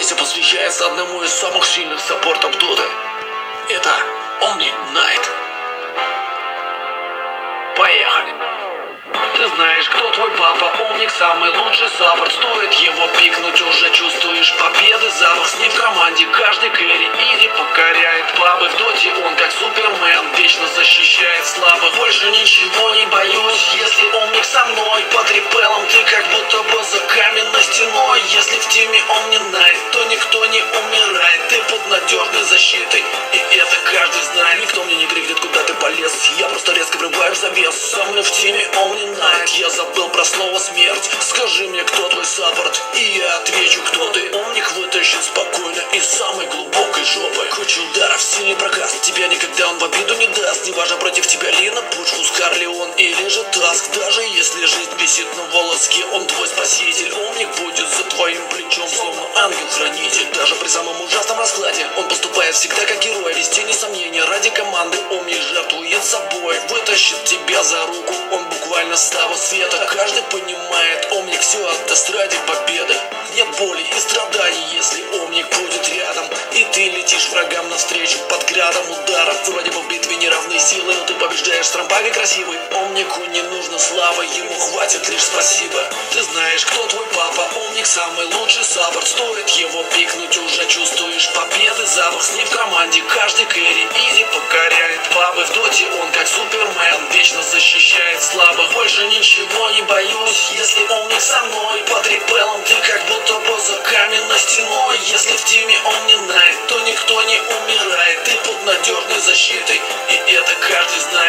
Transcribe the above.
песня посвящается одному из самых сильных саппортов Доты. Это Omni Knight. Поехали! Ты знаешь, кто твой папа, умник, самый лучший саппорт Стоит его пикнуть, уже чувствуешь победы Запах с ним в команде, каждый кэрри изи покоряет пабы В доте он как супермен, вечно защищает слабых Больше ничего не найт, то никто не умирает. Ты под надежной защитой, и это каждый знает. Никто мне не крикнет, куда ты полез. Я просто резко врываю в завес Со мной в теме он не найт я забыл про слово смерть Скажи мне, кто твой саппорт И я отвечу, кто ты. Умник вытащит спокойно из самой глубокой жопы. Куча ударов, сильный проказ Тебя никогда он в обиду не даст. Неважно против тебя Лина, Пучхус, Карлеон или же Таск. Даже если жизнь висит на волоске Он твой спаситель. Умник будет ангел-хранитель Даже при самом ужасном раскладе. Он поступает всегда как герой Без тени сомнения ради команды. Умник жертвует собой Вытащит тебя за руку. Он буквально с того света. Каждый понимает, Омник все отдаст ради победы. Нет боли и страданий, если Омник будет рядом. И ты летишь врагам навстречу под градом ударов. Вроде бы в битве не равны силы, но ты побеждаешь. С трампагой красивый Омнику не нужно слава, ему хватит лишь спасибо. Ты знаешь, кто твой самый лучший саппорт Стоит его пикнуть, уже чувствуешь победы. Запах с ним в команде, каждый кэрри изи покоряет. Пабы В доте он как супермен, вечно защищает слабых Больше ничего не боюсь, если он не со мной. Под репелом ты как будто бы за каменной стеной. Если в теме он не найт, то никто не умирает. Ты под надежной защитой, и это каждый знает